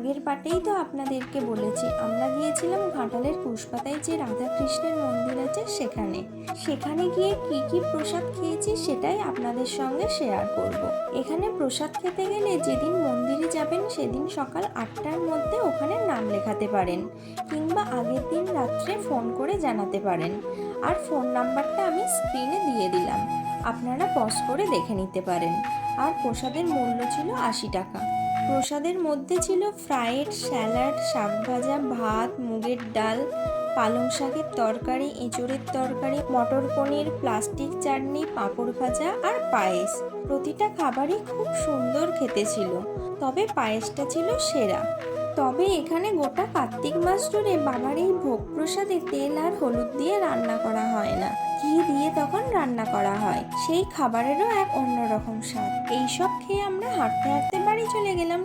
আগের পাটেই তো আপনাদেরকে বলেছি, আমরা গিয়েছিলাম ঘাটালের কুশপাতায় যে রাধাকৃষ্ণের মন্দির আছে সেখানে। সেখানে গিয়ে কি কি প্রসাদ খেয়েছি সেটাই আপনাদের সঙ্গে শেয়ার করব। এখানে প্রসাদ খেতে গেলে যেদিন মন্দিরে যাবেন সেদিন সকাল আটটার মধ্যে ওখানে নাম লেখাতে পারেন, কিংবা আগের দিন রাত্রে ফোন করে জানাতে পারেন। আর ফোন নাম্বারটা আমি স্ক্রিনে দিয়ে দিলাম। আপনারা পজ করে দেখে নিতে পারেন। আর প্রসাদের মূল্য ছিল আশি টাকা। প্রসাদের মধ্যে ছিল ফ্রাইড স্যালাড শাক ভাজা ভাত, মুগের ডাল, পালং শাকের তরকারি, এঁচড়ের তরকারি, মটর পনির, প্লাস্টিক চাটনি, পাঁপড় ভাজা আর পায়েস। প্রতিটা খাবারই খুব সুন্দর খেতে ছিল। তবে পায়েসটা ছিল সেরা। তবে এখানে গোটা কার্তিক মাস জুড়ে বাবার এই ভোগ প্রসাদে তেল আর হলুদ দিয়ে রান্না করা হয় না। দিয়ে তখন রান্না করা হয়। সেই খাবারেরও এক অন্যরকম স্বাদ। এইসব খেয়ে আমরা হাঁটতে হাঁটতে বাড়ি চলে গেলাম।